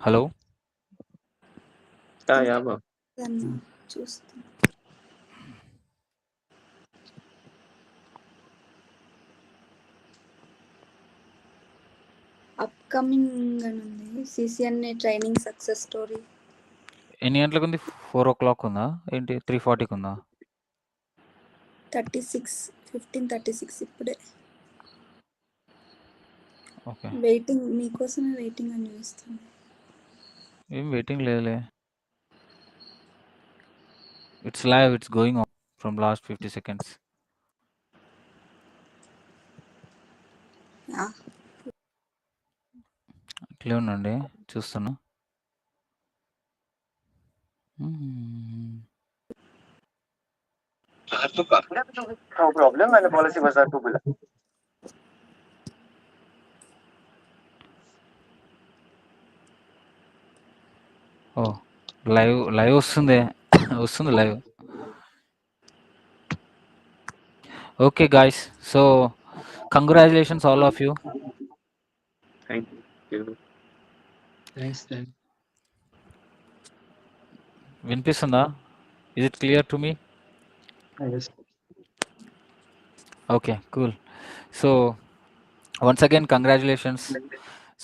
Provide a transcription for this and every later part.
Hello చూస్తున్నా. Upcoming అని ఉంది. CCNA training success story. ఎన్ని గంటలకుంది? 4:00 ఉందా? ఏంటి 3:40కి ఉందా? 36 15:36 ఇప్పుడే. ఓకే. వెయిటింగ్ మీకోసమే వెయిటింగ్ అని చూస్తున్నా. ఏం వెయిటింగ్ లేదులే. It's live. It's going on from last 50 seconds. Yeah! అట్లే ఉండండి. చూస్తున్నా. హ్మ్. नो प्रॉब्लम मैंने पॉलिसी बाजार को बुला ఓహ్! లైవ్ లైవ్ వస్తుంది. వస్తుంది live. Okay guys. So congratulations all of you. వినిపిస్తుందా? Is it clear to me? Okay. Cool. So once again congratulations.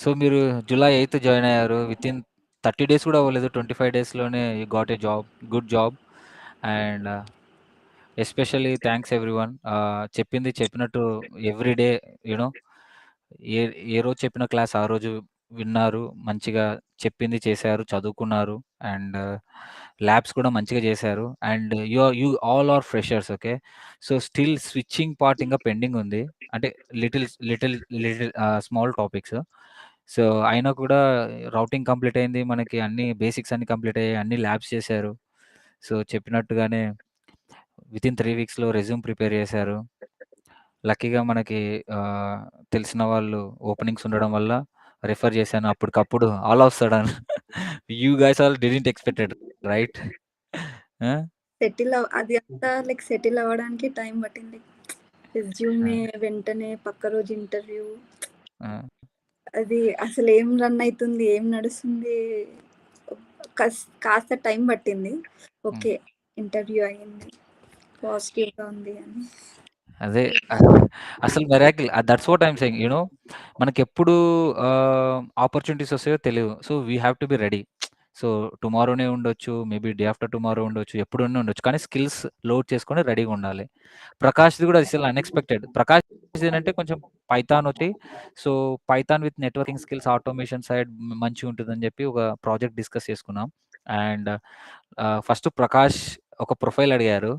So మీరు జులై 8 జాయిన్ అయ్యారు. వితిన్ 30 డేస్ కూడా అవ్వలేదు. 25 డేస్‌లోనే you got a job. Good job. And especially thanks everyone చెప్పింది చెప్పినట్టు every day you know ఏ ఏ రోజు చెప్పిన క్లాస్ ఆ రోజు విన్నారు. మంచిగా చెప్పింది చేశారు. చదువుకున్నారు. అండ్ ల్యాబ్స్ uh, కూడా మంచిగా చేశారు. And you you all are freshers okay. So still switching part ఇంకా పెండింగ్ ఉంది. అంటే little little little small topics. So అయినా కూడా రౌటింగ్ కంప్లీట్ అయింది. మనకి అన్ని బేసిక్స్ అన్నీ కంప్లీట్ అయ్యాయి. అన్ని ల్యాబ్స్ చేశారు. సో చెప్పినట్టుగానే వితిన్ 3 వీక్స్‌లో రెజ్యూమ్ ప్రిపేర్ చేశారు. లక్కీగా మనకి ఆహ్, తెలిసిన వాళ్ళు ఓపెనింగ్స్ ఉండడం వల్ల రిఫర్ చేశాను. అప్పటికప్పుడు all of sudden you guys all didn't expected right? ఆ! సెటిల్ అవ్ అది అంతా లైక్ సెటిల్ అవ్వడానికి టైం పట్టింది. ఆ! రెజ్యూమే వెంటనే పక్క రోజు ఇంటర్వ్యూ. ఆ! అది అసలు ఏం రన్ అయితుంది? ఏం నడుస్తుంది? కస్ కాస్త టైం పట్టింది. ఓకే. ఇంటర్వ్యూ అయింది. పాజిటివ్‌గా ఉంది అని. అదే అసలు miracle. That's what I am saying you know మనకెప్పుడు ఆహ్, ఆపర్చునిటీస్ వస్తాయో తెలియవు. So we have to be ready. So టుమారోనే ఉండొచ్చు. మేబీ డే ఆఫ్టర్ టుమారో ఉండొచ్చు. ఎప్పుడన్నా ఉండొచ్చు. కానీ స్కిల్స్ లోడ్ చేసుకొని రెడీగా ఉండాలి. ప్రకాష్‌ది కూడా అసలు అన్‌ఎక్స్‌పెక్టెడ్. ప్రకాష్ ఏంటంటే కొంచెం పైథాన్ ఒకటి so Python with networking skills automation side మంచిగుంటదని చెప్పి ఒక ప్రాజెక్ట్ డిస్కస్ చేసుకున్నాం. అండ్ ఫస్ట్ ప్రకాష్ ఒక ప్రొఫైల్ అడిగారు.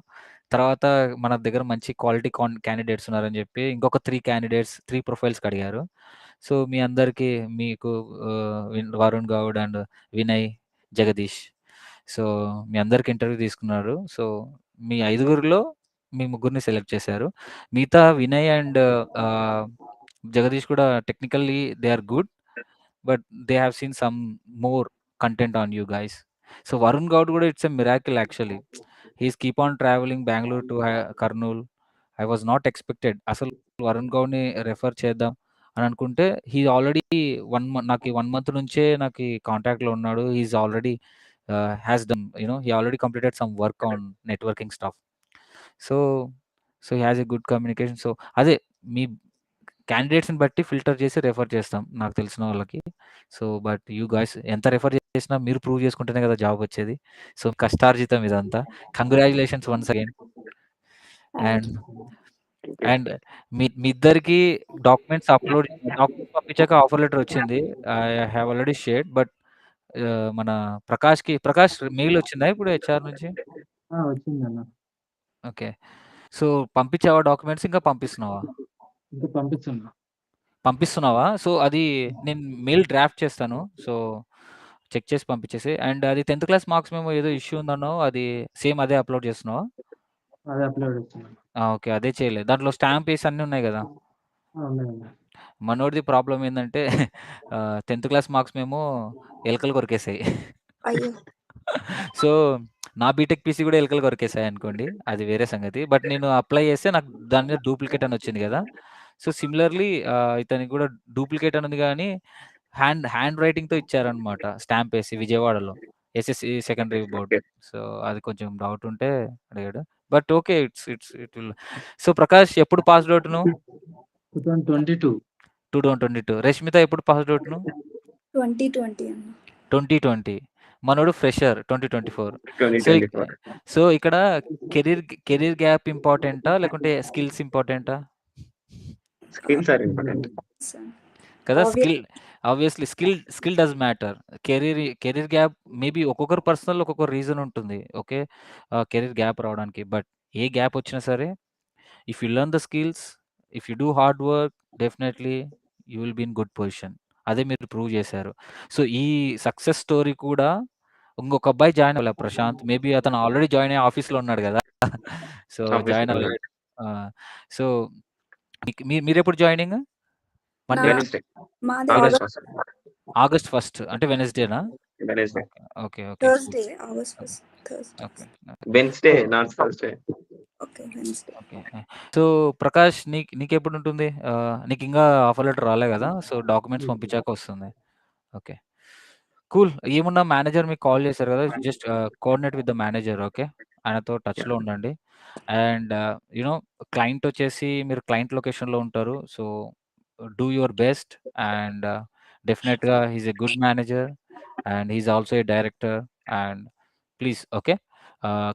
తర్వాత మన దగ్గర మంచి క్వాలిటీ కాన్ క్యాండిడేట్స్ ఉన్నారని చెప్పి ఇంకొక త్రీ క్యాండిడేట్స్ త్రీ ప్రొఫైల్స్‌కి అడిగారు. సో మీ అందరికీ మీకు విన్ వరుణ్ గౌడ్ అండ్ వినయ్, జగదీష్. సో మీ అందరికి ఇంటర్వ్యూ తీసుకున్నారు. సో మీ ఐదుగురిలో మీ ముగ్గురిని సెలెక్ట్ చేశారు. మిగతా వినయ్ అండ్ జగదీష్ కూడా technically they are good. But they have seen some more content on you guys. So Varun Goud కూడా it's a miracle actually. He's keep on travelling Bengaluru to Kurnool. I was not expected. అసలు Varun గౌడ్‌ని refer చేద్దాం అని అనుకుంటే హి already 1 మ నాకు 1 month నుంచే నాకు కాంటాక్ట్‌లో ఉన్నాడు. He is already ah, has done you know he already completed some work on networking stuff. So so he has a good communication. So అదే మీ క్యాండిడేట్స్‌ని బట్టి ఫిల్టర్ చేసి రిఫర్ చేస్తాం నాకు తెలిసిన వాళ్ళకి. సో బట్ యూ గైస్ ఎంత రిఫర్ చేసినా మీరు ప్రూవ్ చేసుకుంటేనే కదా జాబ్ వచ్చేది. సో కష్టార్జితం ఇదంతా. Congratulations once again. And. And మీ మీ ఇద్దరికీ డాక్యుమెంట్స్ అప్‌లోడ్ డాక్యుమెంట్స్ పంపించాక ఆఫర్ లెటర్ వచ్చింది. I have already shared. But మన ప్రకాష్‌కి ప్రకాష్ మెయిల్ వచ్చిందా ఇప్పుడు హెచ్ఆర్ నుంచి? వచ్చిందన్న. ఓకే. సో పంపించావా డాక్యుమెంట్స్ ఇంకా పంపిస్తున్నావా? ఇంకా పంపిస్తున్నా. పంపిస్తున్నావా? సో అది నేను మెయిల్ డ్రాఫ్ట్ చేస్తాను. సో చెక్ చేసి పంపించేసేయి. అండ్ అది 10థ్ క్లాస్ మార్క్స్ మెమో ఏదో ఇష్యూ ఉందన్నావు. అది సేమ్ అదే అప్‌లోడ్ చేస్తున్నావా? అదే అప్‌లోడ్ చేస్తున్నా. ఆ! ఓకే. అదే చేయలే. దాంట్లో స్టాంప్ ఏసి అన్నీ ఉన్నాయి! ఉన్నాయన్న. మనోడిది ప్రాబ్లమ్ ఏందంటే ఆహ్, 10థ్ క్లాస్ మార్క్స్ మెమో ఎలకలు కొరికేసాయి. అయ్యో! సో నా బీటెక్ పీసీ కూడా ఎలకలు కొరికేసాయనుకోండి. అది వేరే సంగతి. బట్ నేను అప్లై చేస్తే నాకు దాని మీద డూప్లికేట్ అని వచ్చింది గదా! సో సిమిలర్‌లీ ఇతనికి కూడా డూప్లికేట్ అని ఉంది గానీ హ్యాండ్ హ్యాండ్ రైటింగ్‌తో ఇచ్చారనమాట. స్టాంప్ ఏసి విజయవాడలో. SSC secondary board. సో, అది కొంచెం డౌట్ ఉంటే అడిగాడు. But okay. It's it's it will so, Prakash ఎప్పుడు పాస్డ్ ఔట్ నువ్వు? 2022. 2022. రష్మిత ఎప్పుడు పాస్డ్ ఔట్ నువ్వు? 2020 అన్న. 2020. మనోడు ఫ్రెషర్ 2024. సో, ఇక్ 2024. సో, ఇక్కడ కెరీర్ కెరీర్ గ్యాప్ ఇంపార్టెంటా? లేకుంటే skills ఇంపార్టెంటా? Skills are important. So, కదా! Skill obviously skill skill does matter. Career career gap maybe ఒక్కొక్కరి పర్సనల్ ఒక్కొక్క రీజన్ ఉంటుంది. ఓకే. కెరీర్ గ్యాప్ రావడానికి. బట్ ఏ గ్యాప్ వచ్చినా సరే if you learn the skills, if you do hard work definitely you will be in good position. అదే మీరు prove చేశారు. సో, ఈ సక్సెస్ స్టోరీ కూడా ఇంకొక అబ్బాయి జాయిన్ అవ్వలే ప్రశాంత్. మేబీ అతను ఆల్రెడీ జాయిన్ అయ్యి ఆఫీస్‌లో ఉన్నాడు గదా! So, join. అవ్వలేదు. సో, మీకు మీ మీరెప్పుడు జాయినింగ్? మండే? నా వెడ్నెస్‌డే. మాది August August first. August first అంటే? Wednesday. Okay. Okay. Okay. Cool. Thursday August first Thursday. Okay. Wednesday not Thursday. Okay. Wednesday. Okay. So, Prakash నీకు నీకెప్పుడుంటుంది? ఆహ్, నీకింకా ఆఫర్ లెటర్ రాలే గదా! సో, డాక్యుమెంట్స్ పంపించాక వస్తుంది. ఓకే. కూల్. ఏమున్నా మేనేజర్ మీకు కాల్ చేశారు గదా! Just coordinate with the manager okay. ఆయనతో టచ్‌లో ఉండండి. అండ్ యూ నో క్లయింట్ వచ్చేసి మీరు క్లయింట్ లొకేషన్‌లో ఉంటారు. So, do your best and uh, definitely is a good manager and he is also a director and please okay.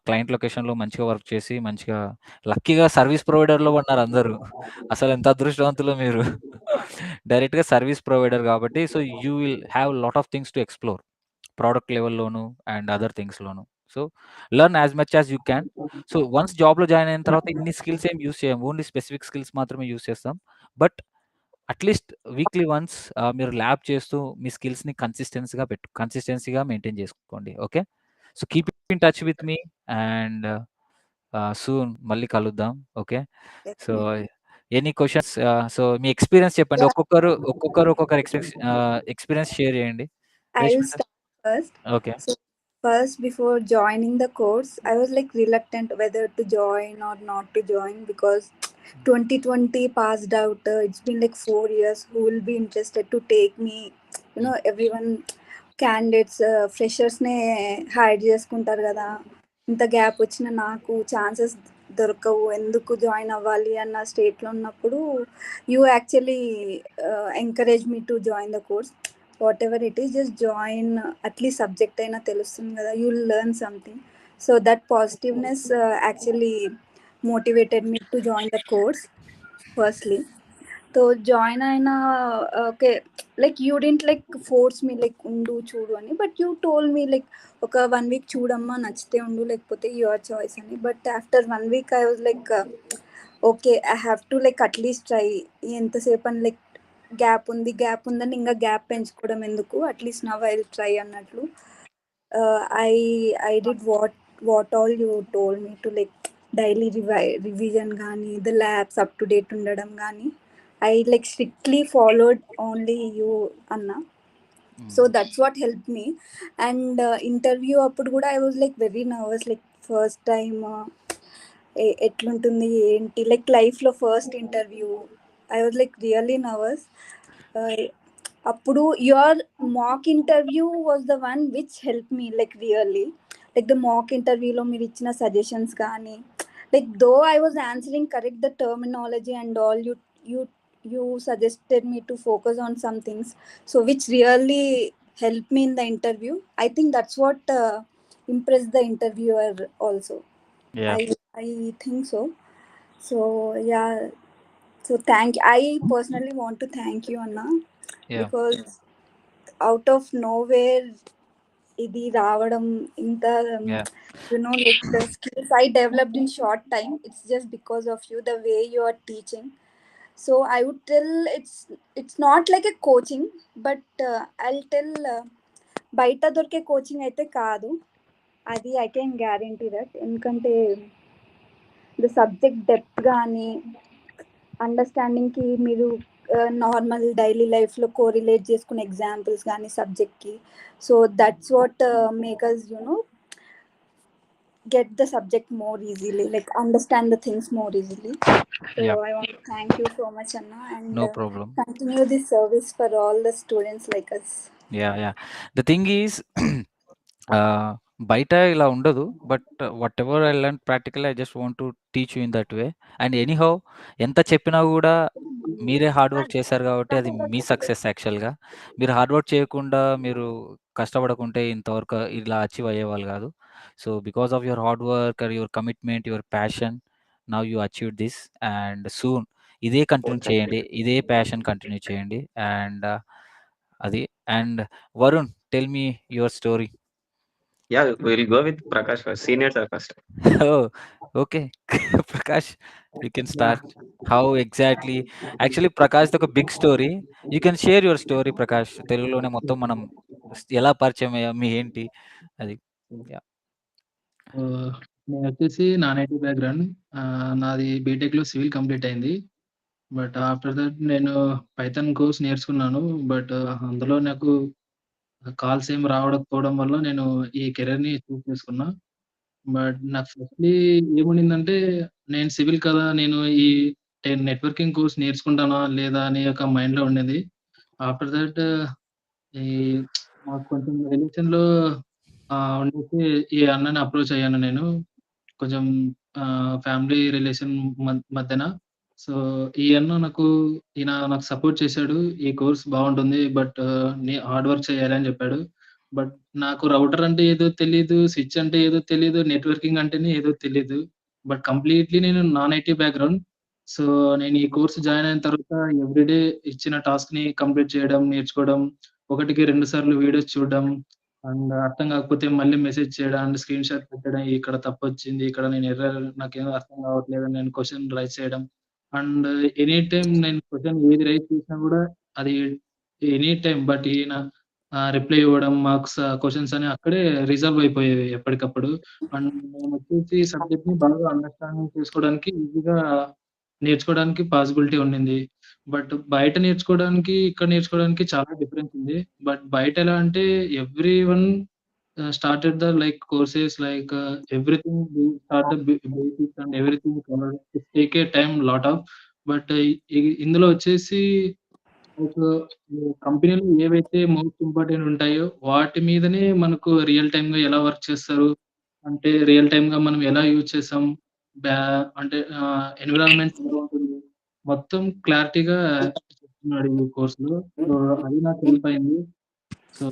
Client లొకేషన్‌లో మంచిగా work చేసి మంచిగా లక్కీగా సర్వీస్ ప్రొవైడర్‌లో ఉన్నారు అందరూ. అసలు ఎంత అదృష్టవంతులో మీరు. డైరెక్ట్‌గా సర్వీస్ ప్రొవైడర్ కాబట్టి so, you will have lot of things to explore. Product లెవెల్‌లోను and other థింగ్స్‌లోను. So, learn as much as you can. So, once జాబ్‌లో జాయిన్ అయిన తర్వాత ఇన్ని స్కిల్స్ ఏం యూస్ చేయం. ఓన్లీ స్పెసిఫిక్ స్కిల్స్ మాత్రమే యూస్ చేస్తాం. But at least weekly once ah, మీరు lab చేస్తూ మీ స్కిల్స్‌ని కన్సిస్టెన్సీగా పెట్టు కన్సిస్టెన్సీగా మెయింటైన్ చేసుకోండి. Okay. So, keep in touch with me and ah, soon మళ్ళీ కలుద్దాం. Okay. So, definitely. Any questions ah, so, మీ ఎక్స్‌పీరియన్స్ చెప్పండి. యాహ్! ఒక్కొక్కరు ఒక్కొక్కరు ఒక్కొక్కరు ఎక్స్‌పెక్స్ ఆహ్, ఎక్స్‌పీరియన్స్ షేర్ చేయండి. Rashmita? First. Okay. So, first before joining the course, I was like reluctant whether to join or not to join because 2020 passed out. Uh, it's been like four years. Who will be interested to take me you know every one candidates ఫ్రెషర్స్నే hide చేసుకుంటారు కదా. ఇంత gap వచ్చిన నాకు chances దొరకవు. ఎందుకు join అవ్వాలి అన్న స్టేట్లో ఉన్నప్పుడు you actually encourage me to join the course whatever it is just join at least subject అయినా తెలుస్తుంది కదా. You learn something so that positiveness actually motivated me to join the course firstly so join అయిన okay like you didn't like force me like ఉండు చూడు అని. But you told me like ఒక one week చూడమ్మా నచ్చితే ఉండు లేకపోతే your choice అని. But after one week I was like okay I have to like at least try ఎంతసేపు అని లైక్ గ్యాప్ ఉంది గ్యాప్ ఉందని ఇంకా గ్యాప్ పెంచుకోవడం ఎందుకు? At least now I try అన్నట్లు. I I did what what all you told me to like daily రివై revision కానీ the labs up to date ఉండడం కానీ I like strictly followed only you అన్న. So that's what help me. And interview అప్పుడు కూడా I was like very nervous like first time ఎట్లుంటుంది ఏంటి like లైఫ్లో first interview. I was like really nervous. అప్పుడు your mock interview was the one which help me like really. Like the mock ఇంటర్వ్యూలో మీరు ఇచ్చిన suggestions కానీ Like though I was answering correct the terminology and all you you you suggested me to focus on some things so which really helped me in the interview i think that's what uh, impressed the interviewer also Yeah. i i think so so yeah so thank i personally want to thank you anna Yeah. because out of nowhere ఇది రావడం ఇంత Yeah. You know like the skills i developed in short time it's just because of you the way you are teaching so i would tell it's it's not like a coaching but uh, i'll tell uh, బయట దొరికే coaching అయితే కాదు అది I can guarantee that ఎందుకంటే the subject depth కానీ అండర్స్టాండింగ్కి మీరు normal daily లైఫ్లో కోరిలేట్ చేసుకునే ఎగ్జాంపుల్స్ కానీ సబ్జెక్ట్కి so that's what makers you know get the subject more easily, like understand the things more easily. So Yeah. I want to thank you so much, Anna, and No uh, problem. continue this service for all the students like us. Yeah, yeah. The thing is, uh, బయట ఇలా ఉండదు. But whatever I learn practically I just want to teach you in that way. And anyhow ఎంత చెప్పినా గూడా మీరే hard work చేశారు గాబట్టి అది మీ సక్సెస్ యాక్చువల్‌గా. మీరు హార్డ్ వర్క్ చేయకుండా మీరు కష్టపడకుంటే ఇంతవరకు ఇలా అచీవ్ అయ్యేవాళ్ళు గాదు. So, because of your hard work your commitment, your passion now you achieved this and soon ఇదే కంటిన్యూ చేయండి. ఇదే ప్యాషన్ కంటిన్యూ చేయండి. అండ్ అది and Varun tell me your story. Yeah, go with Prakash first. Seniors are first. Oh! Okay. Prakash you can start. How exactly actually ప్రకాష్‌ది ఒక big story. You can share your story Prakash. తెలుగులోనే మొత్తం మనం ఎలా పరిచయం అయ్యాం? మీ ఏంటి? అది. ఆహ్, నేనొచ్చేసి నాన్ ఐటీ బ్యాక్‌గ్రౌండ్. ఆహ్, నాది బీటెక్‌లో సివిల్ కంప్లీట్ అయింది. బట్ ఆఫ్టర్ దట్ నేను పైథాన్ కోర్స్ నేర్చుకున్నాను. బట్ అందులో నాకు కాల్స్ ఏం రావడకపోవడం వల్ల నేను ఈ కెరీర్ని చూజ్ చేసుకున్నా. బట్ నాకు ఫస్ట్‌లీ ఏముండిందంటే నేను సివిల్ కదా! నేను ఈ నెట్వర్కింగ్ కోర్స్ నేర్చుకుంటానా? లేదా? అనే ఒక మైండ్‌లో ఉండేది. ఆఫ్టర్ దట్ ఈ మాకు కొంచెం రిలేషన్‌లో లో ఉండేసి ఈ అన్నని అప్రోచ్ అయ్యాను నేను. కొంచెం ఫ్యామిలీ రిలేషన్ మ మధ్యన. సో, ఈ అన్న నాకు ఈయన నాకు సపోర్ట్ చేశాడు. ఈ కోర్స్ బాగుంటుంది బట్ నీ హార్డ్ వర్క్ చేయాలి అని చెప్పాడు. బట్ నాకు రౌటర్ అంటే ఏదో తెలియదు స్విచ్ అంటే ఏదో తెలియదు నెట్వర్కింగ్ అంటేనే ఏదో తెలియదు బట్ కంప్లీట్‌లీ నేను నాన్ ఐటీ బ్యాక్‌గ్రౌండ్. సో, నేను ఈ కోర్స్ జాయిన్ అయిన తర్వాత ఎవ్రీడే ఇచ్చిన టాస్క్ని కంప్లీట్ చేయడం, నేర్చుకోవడం, ఒకటికి రెండు సార్లు వీడియోస్ చూడడం, అండ్ అర్థం కాకపోతే మళ్ళీ మెసేజ్ చేయడం, అండ్ స్క్రీన్ షాట్ పెట్టడం. ఇక్కడ తప్పొచ్చింది. ఇక్కడ నేను ఎర్ర నాకేమో అర్థం కావట్లేదు. నేను క్వశ్చన్ రైజ్ చేయడం. అండ్ ఎనీ టైం నేను క్వశ్చన్ ఏది రైస్ చేసినా కూడా అది ఎనీ టైం బట్ ఈయన రిప్లై ఇవ్వడం, మార్క్స్ క్వశ్చన్స్ అని అక్కడే రిజర్వ్ అయిపోయేవి ఎప్పటికప్పుడు. అండ్ నేను వచ్చేసి సబ్జెక్ట్ని బాగా అండర్‌స్టాండింగ్ చేసుకోవడానికి ఈజీగా నేర్చుకోవడానికి పాసిబిలిటీ ఉండింది. బట్ బయట నేర్చుకోవడానికి, ఇక్కడ నేర్చుకోవడానికి చాలా డిఫరెన్స్ ఉంది. బట్ బయట ఎలా అంటే every one started the like courses like everything start the basics and everything take a time lot of. But ఇందులో వచ్చేసి మీకు uh, కంపెనీలో ఏవైతే మోస్ట్ ఇంపార్టెంట్ ఉంటాయో వాటి మీదనే మనకు రియల్ టైమ్‌గా ఎలా వర్క్ చేస్తారు? అంటే రియల్ టైమ్‌గా మనం ఎలా యూజ్ చేసాం? అంటే ఎన్విరాన్మెంట్ ఉంటుంది? మొత్తం క్లారిటీగా చెప్తున్నాడు ఈ కోర్స్‌లో. సో, అది నాకు హెల్ప్ అయింది. సో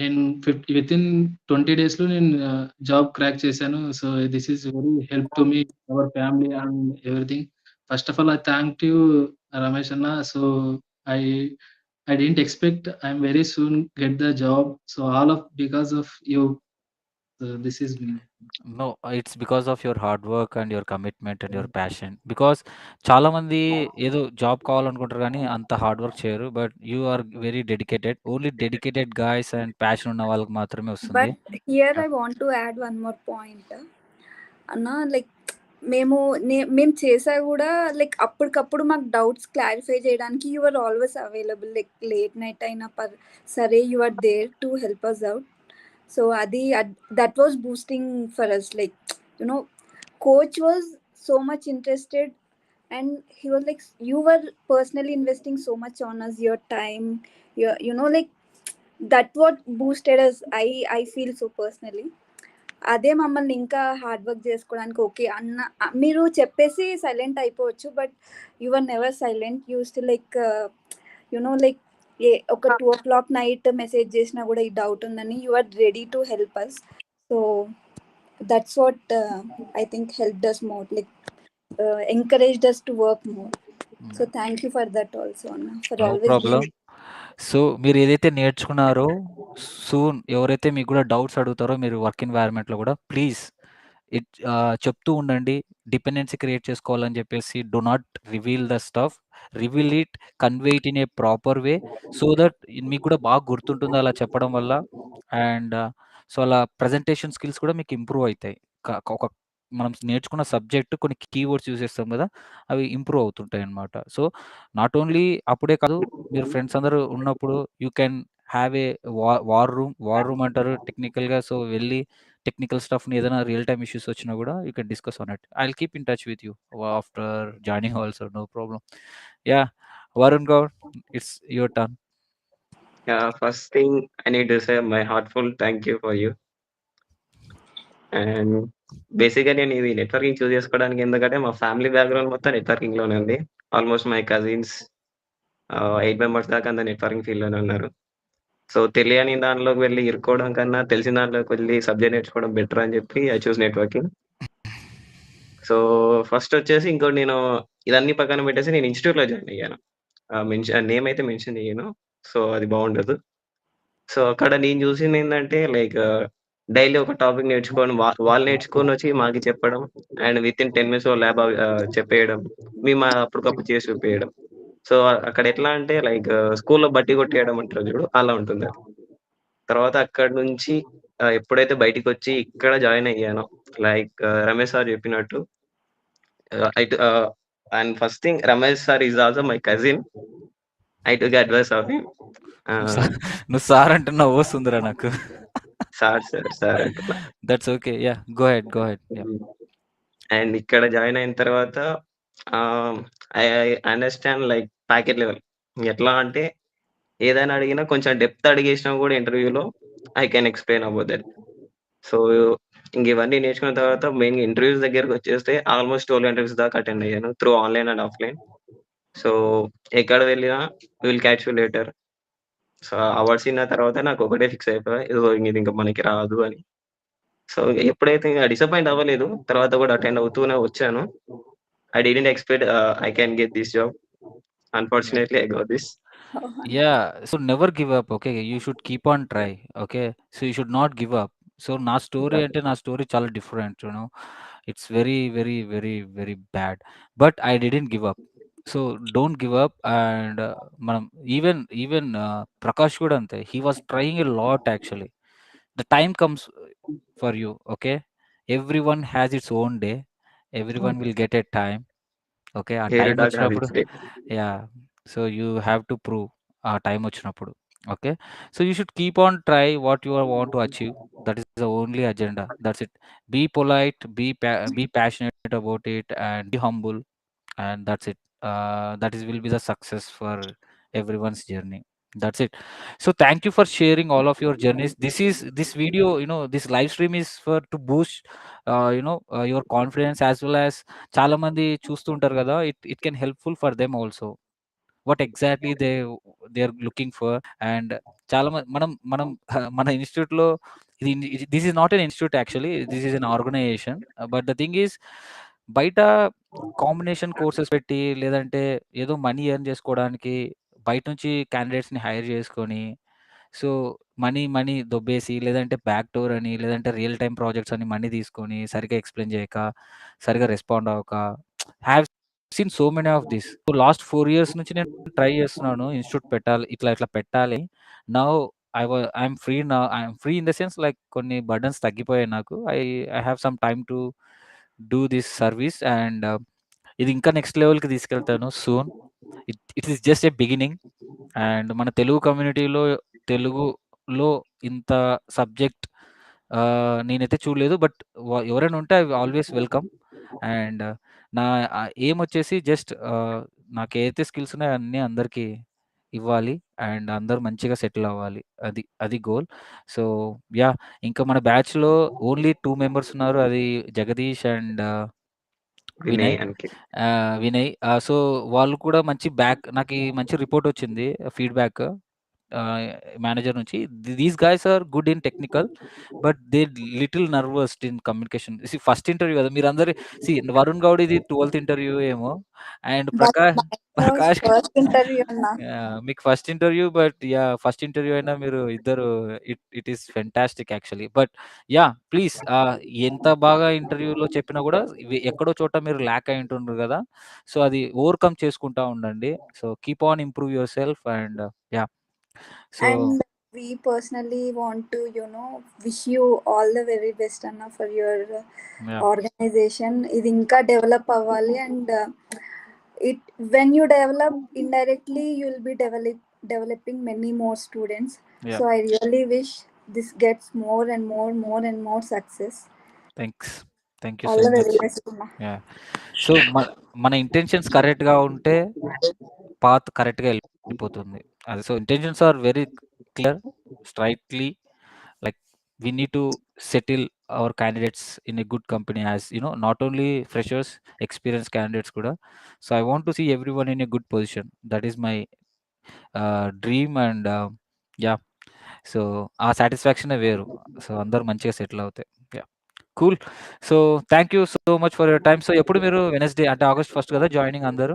నేను ఫిఫ్టీ విత్ ఇన్ ట్వంటీ డేస్లో నేను జాబ్ క్రాక్ చేశాను. So, this is very help to me, our family and everything. First of all I thank you Ramesh అన్న. So, I I didn't expect I'm very soon get the job. So, all of because of you. This is me. No. It's because of your hard work and your commitment and your passion. Because చాలామంది ఏదో job కావాలనుకుంటారు గానీ అంత hard work చేయరు. But you are very dedicated. Only dedicated guys and passion ఉన్న వాళ్ళకి మాత్రమే వస్తుంది. But here yeah! I want to add one more point. అన్న లైక్ మేము నే మేము చేసా గూడా లైక్ అప్పటికప్పుడు మాకు డౌట్స్ క్లారిఫై చేయడానికి you are always available. Like late night అయినా పర్ సరే you are there to help us out. So, అది that was boosting for us like you know coach was so much interested and he was like you were personally investing so much on us your time you know like that what boosted us I I feel so personally అదే మమ్మల్ని ఇంకా hard work చేసుకోవడానికి okay అన్న మీరు చెప్పేసి silent అయిపోవచ్చు. But you are never silent. You still like you know like a ఒక 2:00 night message చేసినా గూడా ఈ డౌట్ ఉందని you are ready to help us. So, that's what I think helped us more like ah, encouraged us to work more. So, hmm. Thank you for that also అన్న. For always so, మీరు ఏదైతే నేర్చుకున్నారో soon ఎవరైతే మీకు గూడా doubts అడుగుతారో మీరు work ఎన్వైర్న్‌మెంట్‌లో గూడా please చెప్తూ ఉండండి. డిపెండెన్సీ క్రియేట్ చేసుకోవాలని చెప్పేసి do not reveal the stuff. Reveal it, convey it in a proper way. So that మీకు కూడా బాగా గుర్తుంటుంది అలా చెప్పడం వల్ల. అండ్ సో, అలా ప్రెజెంటేషన్ స్కిల్స్ కూడా మీకు ఇంప్రూవ్ అవుతాయి ఒక మనం నేర్చుకున్న సబ్జెక్ట్ కొన్ని కీవర్డ్స్ యూజ్ చేస్తాం కదా అవి ఇంప్రూవ్ అవుతుంటాయి అనమాట సో, నాట్ ఓన్లీ అప్పుడే కాదు మీరు ఫ్రెండ్స్ అందరూ ఉన్నప్పుడు యూ క్యాన్ హ్యావ్ ఏ వా వార్ రూమ్ వార్ రూమ్ అంటారు టెక్నికల్‌గా. సో, వెళ్ళి టెక్నికల్ స్టఫ్‌ని ఏదైనా రియల్ టైమ్ ఇష్యూస్ వచ్చినా కూడా you can discuss on it. I keep in touch with you after joining also no problem. Yeah Varun Goud it's your turn. Yeah, first thing I need to say my heartful thank you for you. And బేసిక్‌గా నేను ఇది networking చూస్ చేసుకోవడానికి ఎందుకంటే మా family background మొత్తం నెట్వర్కింగ్లోనే ఉంది. Almost my cousins eight members దాకా అంత నెట్వర్కింగ్ ఫీల్డ్‌లోనే ఉన్నారు. సో, తెలియని దానిలోకి వెళ్ళి ఇరుక్కోవడం కన్నా తెలిసిన దానిలోకి వెళ్ళి సబ్జెక్ట్ నేర్చుకోవడం బెటర్ అని చెప్పి I choose networking. So, first వచ్చేసి ఇంకోటి నేను ఇదన్నీ పక్కన పెట్టేసి నేను ఇన్స్టిట్యూట్లో జాయిన్ అయ్యాను. మెన్షన్ నేమ్ అయితే మెన్షన్ చేయను. సో, అది బాగుండదు. సో, అక్కడ నేను చూసింది ఏంటంటే లైక్ డైలీ ఒక టాపిక్ నేర్చుకొని వాళ్ళు నేర్చుకొని వచ్చి మాకు చెప్పడం అండ్ వితిన్ 10 మినిట్స్‌లో ల్యాబ్ చెప్పేయడం. మేము అప్పటికప్పుడు చేసి చూపేయడం సో, అక్కడ ఎట్లా అంటే లైక్ స్కూల్‌లో బట్టి కొట్టేయడం అంటారు చూడు అలా ఉంటుంది. తర్వాత అక్కడి నుంచి ఎప్పుడైతే బయటికొచ్చి ఇక్కడ జాయిన్ అయ్యానో లైక్ రమేష్ సార్ చెప్పినట్టు to ah, and first thing Ramesh sir is also my cousin. I took advice of him. నువ్వు సార్ అంటే నవ్వొస్తుందిరా నాకు. Sir sir sir. That's okay. Yeah! Go ahead. Go! Hmm. And ఇక్కడ join అయిన తర్వాత I understand like packet level. ఎట్లా అంటే ఏదైనా అడిగినా కొంచెం డెప్త్ అడిగేసినా కూడా ఇంటర్వ్యూలో I can explain about that. So, ఇంక ఇవన్నీ నేర్చుకున్న తర్వాత మెయిన్‌గా ఇంటర్వ్యూస్ దగ్గరకొచ్చేస్తే ఆల్మోస్ట్ 12 ఇంటర్వ్యూస్ దాకా అటెండ్ అయ్యాను. Through online and offline. So, ఎక్కడ వెళ్ళినా will catch you later. So, awards విన్న తర్వాత నాకు ఒకటే ఫిక్స్ అయిపోయా. ఇదిగో ఇది ఇంకా మనకి రాదు అని. సో, ఎప్పుడైతే ఇంకా డిసప్పాయింట్ అవ్వలేదు. తర్వాత కూడా అటెండ్ అవుతూనే వచ్చాను. I didn't expect ah, I can get this job. Unfortunately I got this. Yeah! So, never give up. Okay. You should keep on try. Okay. So, you should not give up. So, నా story yeah! అంటే నా story చాలా different you know. It's very, very, very, very bad. But I didn't give up. So, don't give up and మనం even even ah, Prakash కూడా అంతే. He was trying a lot actually. The time comes for you. Okay. Everyone has its own day. Everyone will get a time. Okay. Ah every time dog has వచ్చినప్పుడు its day. Yeah! So, you have to prove ah time వచ్చినప్పుడు. Okay. So, you should keep on try what you want to achieve. That is the only agenda. That's it. Be polite, be pa be passionate about it and be humble and that's it. Ah, that is will be the success for everyone's journey. That's it. So, thank you for sharing all of your journeys. This is this video you know this live stream is for to boost ah, you know ah, your confidence as well as చాలామంది చూస్తూ ఉంటారు కదా! It it can helpful for them also. What exactly they they are looking for and చాలా మంది మనం మనం మన ఇన్‌స్టిట్యూట్‌లో ఇది ఇది this is not an institute actually. This is an organization. But the thing is బయట కాంబినేషన్ కోర్సెస్ పెట్టి లేదంటే ఏదో మనీ ఎర్న్ చేసుకోవడానికి బయట నుంచి క్యాండిడేట్స్‌ని హైర్ చేసుకొని సో, మనీ మనీ దొబ్బేసి లేదంటే బ్యాక్ డోర్ అని లేదంటే రియల్ టైమ్ ప్రాజెక్ట్స్ అని మనీ తీసుకొని సరిగ్గా ఎక్స్‌ప్లెయిన్ చేయక, సరిగ్గా రెస్పాండ్ అవ్వక have seen so many of this. So, last 4 years నుంచి నేను ట్రై చేస్తున్నాను ఇన్‌స్టిట్యూట్ పెట్టాలి. ఇట్లా ఇట్లా పెట్టాలి. Now I wa I am free now. I am free in the sense like కొన్ని బర్డెన్స్ తగ్గిపోయాయి నాకు. I I have some time to do this service and ఇది ఇంకా నెక్స్ట్ లెవెల్‌కి తీసుకెళ్తాను soon. It it is just a beginning and మన తెలుగు కమ్యూనిటీలో తెలుగులో ఇంత సబ్జెక్ట్ నేనైతే చూడలేదు. బట్ ఎవరైనా ఉంటే ఐ ఆల్వేస్ వెల్కమ్. అండ్ నా ఏం వచ్చేసి జస్ట్ నాకు ఏదైతే స్కిల్స్ ఉన్నాయో అన్నీ అందరికి ఇవ్వాలి. అండ్ అందరూ మంచిగా సెటిల్ అవ్వాలి. అది అది గోల్. సో, యా ఇంకా మన బ్యాచ్‌లో ఓన్లీ టూ మెంబర్స్ ఉన్నారు. అది జగదీష్ అండ్ వినయ్ వినయ్. ఆహ్, వినయ్. ఆహ్, సో, వాళ్ళు కూడా మంచి బ్యాక్ నాకీ మంచి రిపోర్ట్ వచ్చింది. ఫీడ్‌బ్యాక్ మేనేజర్ నుంచి. These guys are good in technical. But they little nervoused in communication. First interview కదా! మీరందరూ సీ వరుణ్ గౌడ్ ఇది 12థ్ ఇంటర్వ్యూ ఏమో అండ్ ప్రకాష్ ప్రకాష్! మీకు first interview but yeah! First interview అయినా మీరు ఇద్దరు it it is fantastic actually. But yeah! Please ఎంత బాగా ఇంటర్వ్యూలో చెప్పినా కూడా ఎక్కడో చోట మీరు ల్యాక్ అయి ఉంటున్నారు కదా! సో, అది ఓవర్‌కమ్ చేసుకుంటా ఉండండి. So, keep on improve yourself and yeah! So and we personally want to you know wish you all the very best అన్న ఫర్ యువర్ యాహ్! ఆర్గనైజేషన్. ఇది ఇంకా డెవలప్ అవ్వాలి and it when you develop indirectly you will be develop developing many more students. So, yeah! I really wish this gets more and more, more and more success. Thanks thank you All so the very much best, Anna. Yeah so మన మన intentions కరెక్ట్గా ఉంటే path కరెక్ట్గా వెళ్ళిపోతుంది అదే. So intentions are very clear straightly like we need to settle our candidates in a good company as you know not only freshers experience candidates కూడా. So I want to see everyone in a good position that is my dream and yeah so ఆ సాటిస్ఫాక్షనే వేరు. So అందరు మంచిగా settle అవుతాయి. Cool so thank you so much for your time so ఎప్పుడు మీరు Wednesday అంటే ఆగస్ట్ ఫస్ట్ కదా జాయినింగ్ అందరూ?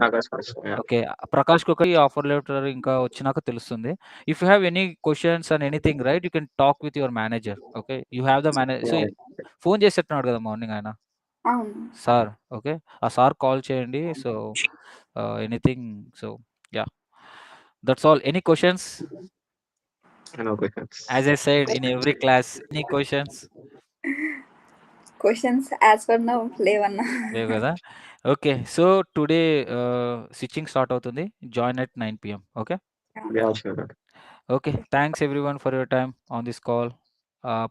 ఓకే ప్రకాష్కి ఒక ఆఫర్ లెటర్ ఇంకా వచ్చినాక తెలుస్తుంది. If you have any questions and anything right you can talk with your manager okay you have the manager so phone చేసేట్టున్నాడు కదా మార్నింగ్ ఆయన? అవును. సార్ ఓకే ఆ సార్ కాల్ చేయండి. So anything so yeah that's all any questions as I said in every class any questions questions as for now లేవన్నా. లేవు కదా? Okay. So today switching start అవుతుంది. Join at nine PM. Okay? Okay. Thanks everyone for your time on this call.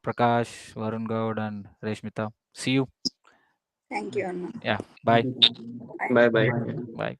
Prakash Varun Goud and Reshmita. See you. Thank you అన్న. Yeah bye bye bye bye